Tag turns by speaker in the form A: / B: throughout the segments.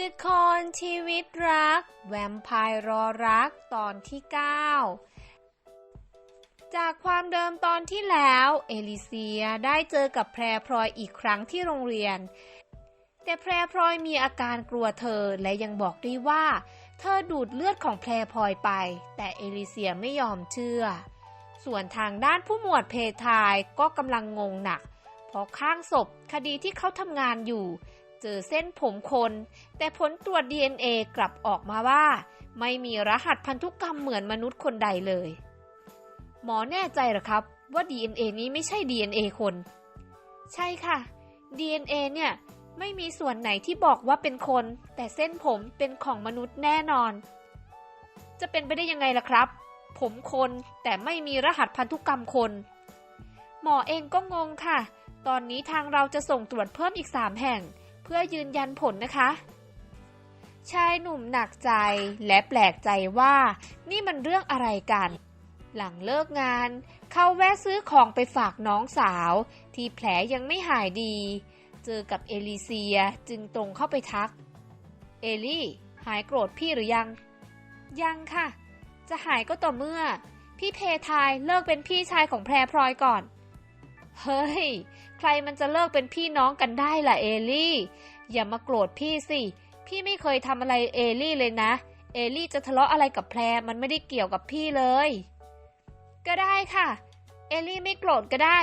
A: ละครชีวิตรัก แวมไพร์รอรักตอนที่ 9 จากความเดิมตอนที่แล้ว เอลิเซียได้เจอกับแพรพลอยอีกครั้งที่โรงเรียน แต่แพรพลอยมีอาการกลัวเธอและยังบอกด้วยว่า เธอดูดเลือดของแพรพลอยไป แต่เอลิเซียไม่ยอมเชื่อ ส่วนทางด้านผู้หมวดเพทายก็กำลังงงหนัก เพราะข้างศพคดีที่เขาทำงานอยู่ เจอเส้นผมคน แต่ผลตรวจ DNA กลับออกมาว่า ไม่มีรหัสพันธุกรรมเหมือนมนุษย์คนใดเลย หมอแน่ใจหรอครับว่า DNA นี้ไม่ใช่ DNA คน ใช่ค่ะ DNA เนี่ยไม่มีส่วนไหนที่บอกว่าเป็นคน แต่เส้นผมเป็นของมนุษย์แน่นอน จะเป็นไปได้ยังไงล่ะครับ ผมคนแต่ไม่มีรหัสพันธุกรรมคน หมอเองก็งงค่ะ ตอนนี้ทางเราจะส่งตรวจเพิ่มอีกสามแห่ง เพื่อยืนยันผลนะคะ ชายหนุ่มหนักใจและแปลกใจว่า นี่มันเรื่องอะไรกัน หลังเลิกงาน เขาแวะซื้อของไปฝากน้องสาว ที่แผลยังไม่หายดี เจอกับเอลิเซียจึงตรงเข้าไปทัก เอลี่ หายโกรธพี่หรือยัง ยังค่ะ จะหายก็ต่อเมื่อ พี่เพทายเลิกเป็นพี่ชายของแพรพลอยก่อน เฮ้ย ใครมันจะเลิกเป็นพี่น้องกันได้ล่ะเอลี่ อย่ามาโกรธพี่สิ พี่ไม่เคยทำอะไรเอลี่เลยนะ เอลี่จะทะเลาะอะไรกับแพรมันไม่ได้เกี่ยวกับพี่เลย ก็ได้ค่ะ เอลี่ไม่โกรธก็ได้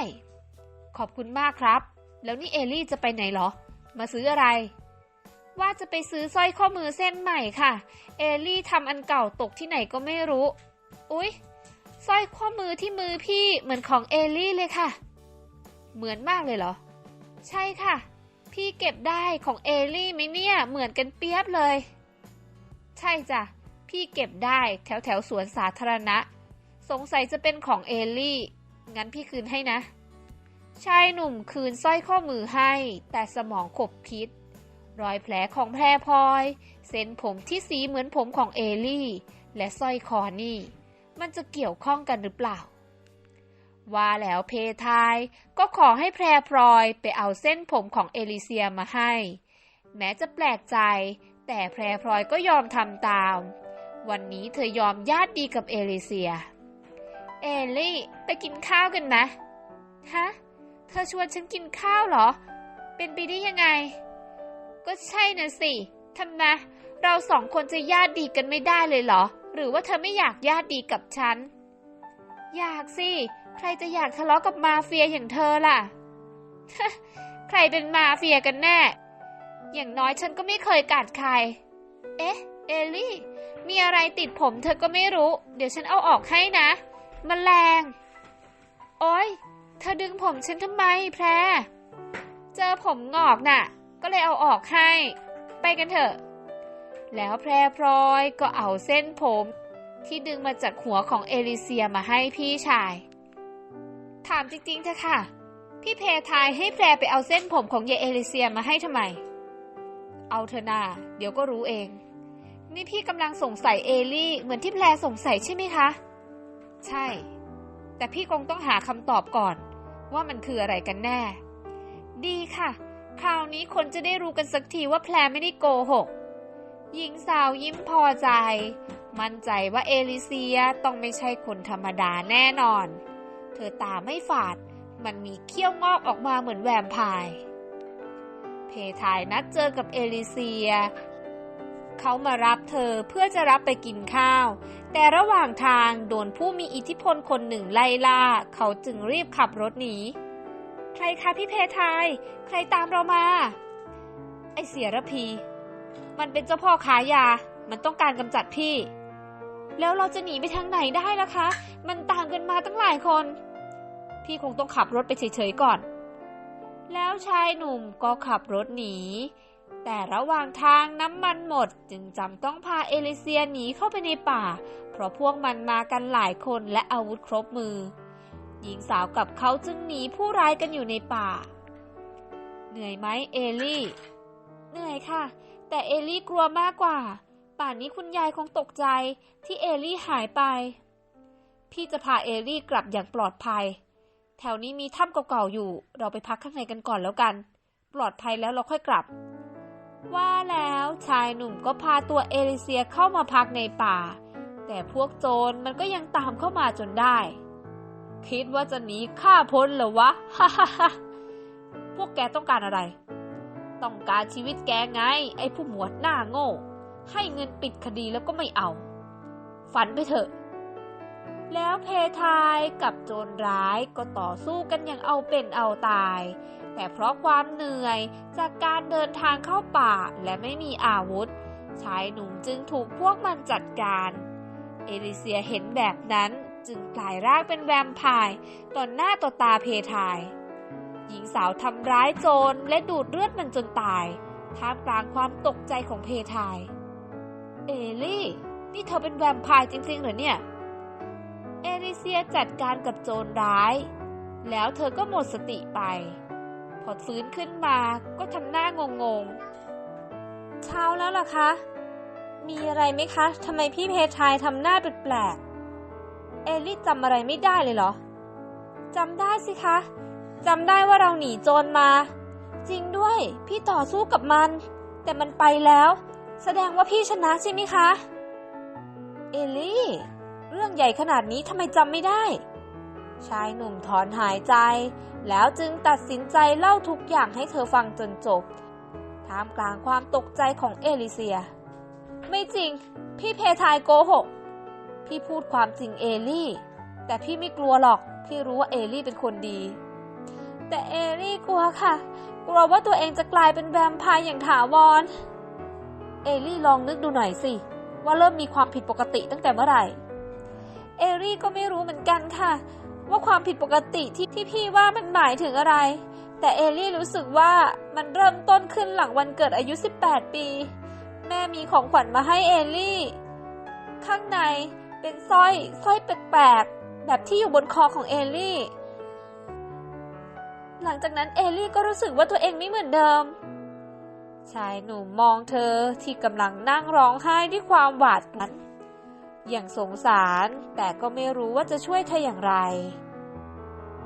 A: ขอบคุณมากครับ แล้วนี่เอลี่จะไปไหนเหรอ มาซื้ออะไร ว่าจะไปซื้อสร้อยข้อมือเส้นใหม่ค่ะ เอลี่ทำอันเก่าตกที่ไหนก็ไม่รู้ อุ๊ยสร้อยข้อมือที่มือพี่เหมือนของเอลี่เลยค่ะ เหมือนมากเลยเหรอ ใช่ค่ะ พี่เก็บได้ของเอลี่ไหมเนี่ย เหมือนกันเปียบเลย ใช่จ้ะ พี่เก็บได้แถวแถวสวนสาธารณะ สงสัยจะเป็นของเอลี่ งั้นพี่คืนให้นะ ชายหนุ่มคืนสร้อยข้อมือให้ แต่สมองขบคิดรอยแผลของแพรพลอย เส้นผมที่สีเหมือนผมของเอลี่ และสร้อยคอนี่ มันจะเกี่ยวข้องกันหรือเปล่า ว่าแล้วเพทายก็ขอให้แพรพลอยไปเอาเส้นผมของเอลิเซียมาให้ แม้จะแปลกใจ แต่แพรพลอยก็ยอมทำตาม วันนี้เธอยอมญาติดีกับเอลิเซีย เอลี่ไปกินข้าวกันนะ ฮะ เธอชวนฉันกินข้าวเหรอ เป็นไปได้ยังไง ก็ใช่นะสิทำไมเราสองคนจะญาติดีกันไม่ได้เลยเหรอ หรือว่าเธอไม่อยากญาติดีกับฉัน อยากสิ ใครจะอยากทะเลาะกับมาเฟียอย่างเธอล่ะ ใครเป็นมาเฟียกันแน่ อย่างน้อยฉันก็ไม่เคยกัดใคร เอ๊ะ เอลลี่ มีอะไรติดผมเธอก็ไม่รู้ เดี๋ยวฉันเอาออกให้นะมแมลงโอ๊ยเธอดึงผมฉันทำไมแพร เจอผมงอกน่ะ ก็เลยเอาออกให้ ไปกันเถอะ แล้วแพรพลอยก็เอาเส้นผมที่ดึงมาจากหัวของเอลิเซียมาให้พี่ชาย ถามจริงๆเถอะค่ะ พี่เพทายให้แพรไปเอาเส้นผมของเยายเอลิเซียมาให้ทำไม เอาเถอะนาเดี๋ยวก็รู้เอง นี่พี่กำลังสงสัยเอลี่เหมือนที่แพรสงสัยใช่ไหมคะ ใช่ แต่พี่คงต้องหาคำตอบก่อน ว่ามันคืออะไรกันแน่ ดีค่ะ คราวนี้คนจะได้รู้กันสักทีว่าแพรไม่ได้โกหกหญิงสาวยิ้มพอใจ มั่นใจว่าเอลิเซียต้องไม่ใช่คนธรรมดาแน่นอน เธอตาไม่ฝาด มันมีเขี้ยวงอกออกมาเหมือนแวมไพร์เพทายนัดเจอกับเอลิเซีย เขามารับเธอเพื่อจะรับไปกินข้าว แต่ระหว่างทางโดนผู้มีอิทธิพลคนหนึ่งไล่ล่า เขาจึงรีบขับรถหนี ใครคะพี่เพทาย ใครตามเรามา ไอเสียระพี มันเป็นเจ้าพ่อขายยา มันต้องการกำจัดพี่แล้วเราจะหนีไปทางไหนได้ล่ะคะ มันตามกันมาตั้งหลายคน พี่คงต้องขับรถไปเฉยๆก่อน แล้วชายหนุ่มก็ขับรถหนี แต่ระหว่างทางน้ำมันหมดจึงจำต้องพาเอลิเซียหนีเข้าไปในป่า เพราะพวกมันมากันหลายคนและอาวุธครบมือ หญิงสาวกับเขาจึงหนีผู้ร้ายกันอยู่ในป่า เหนื่อยไหมเอลี่ เหนื่อยค่ะ แต่เอลี่กลัวมากกว่า ป่านนี้คุณยายคงตกใจที่เอลี่หายไป พี่จะพาเอลี่กลับอย่างปลอดภัย แถวนี้มีถ้ำเก่าๆอยู่ เราไปพักข้างในกันก่อนแล้วกัน ปลอดภัยแล้วเราค่อยกลับ ว่าแล้วชายหนุ่มก็พาตัวเอลิเซียเข้ามาพักในป่า แต่พวกโจรมันก็ยังตามเข้ามาจนได้ คิดว่าจะหนีข้าพ้นเหรอวะฮ่าฮ่าฮ่าพวกแกต้องการอะไร ต้องการชีวิตแกไง ไอ้ผู้หมวดหน้าโง่ ให้เงินปิดคดีแล้วก็ไม่เอา ฝันไปเถอะ แล้วเพทายกับโจรร้ายก็ต่อสู้กันอย่างเอาเป็นเอาตาย แต่เพราะความเหนื่อยจากการเดินทางเข้าป่าและไม่มีอาวุธ ชายหนุ่มจึงถูกพวกมันจัดการ เอลิเซียเห็นแบบนั้นจึงกลายร่างเป็นแวมไพร์ต่อหน้าต่อตาเพทาย หญิงสาวทำร้ายโจรและดูดเลือดมันจนตายท่ามกลางความตกใจของเพทาย เอลี่ นี่เธอเป็นแวมไพร์จริงๆเหรอเนี่ย เอลิเซียจัดการกับโจรร้าย แล้วเธอก็หมดสติไป พอฟื้นขึ้นมาก็ทำหน้างงๆเช้าแล้วล่ะคะ มีอะไรไหมคะทำไมพี่เพทายทำหน้าแปลกๆเอลี่จำอะไรไม่ได้เลยเหรอจำได้สิคะจำได้ว่าเราหนีโจรมา จริงด้วยพี่ต่อสู้กับมัน แต่มันไปแล้ว แสดงว่าพี่ชนะใช่ไหมคะ เอลี่ เรื่องใหญ่ขนาดนี้ทำไมจำไม่ได้ ชายหนุ่มถอนหายใจ แล้วจึงตัดสินใจเล่าทุกอย่างให้เธอฟังจนจบ ท่ามกลางความตกใจของเอลิเซีย ไม่จริง พี่เพทายโกหก พี่พูดความจริงเอลี่ แต่พี่ไม่กลัวหรอก พี่รู้ว่าเอลี่เป็นคนดี แต่เอลี่กลัวค่ะ กลัวว่าตัวเองจะกลายเป็นแวมไพร์อย่างถาวร เอลี่ลองนึกดูหน่อยสิ ว่าเริ่มมีความผิดปกติตั้งแต่เมื่อไหร่ เอรี่ก็ไม่รู้เหมือนกันค่ะ ว่าความผิดปกติที่ที่พี่ว่ามันหมายถึงอะไร แต่เอรี่รู้สึกว่ามันเริ่มต้นขึ้นหลังวันเกิดอายุ 18 ปี แม่มีของขวัญมาให้เอลี่ ข้างในเป็นสร้อยสร้อยแปลกๆแบบที่อยู่บนคอของเอลี่ หลังจากนั้นเอลี่ก็รู้สึกว่าตัวเองไม่เหมือนเดิมชายหนุ่มมองเธอที่กำลังนั่งร้องไห้ด้วยความหวาดกลัว อย่างสงสารแต่ก็ไม่รู้ว่าจะช่วยเธออย่างไร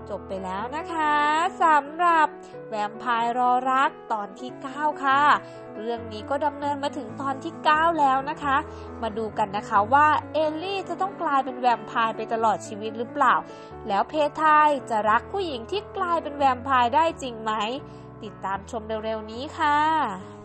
A: จบไปแล้วนะคะสำหรับแวมไพร์รอรักตอนที่ 9 ค่ะ เรื่องนี้ก็ดำเนินมาถึงตอนที่ 9 แล้วนะคะ มาดูกันนะคะว่าเอลลี่จะต้องกลายเป็นแวมไพร์ไปตลอดชีวิตหรือเปล่า แล้วเพทายจะรักผู้หญิงที่กลายเป็นแวมไพร์ได้จริงไหม ติดตามชมเร็วๆนี้ค่ะ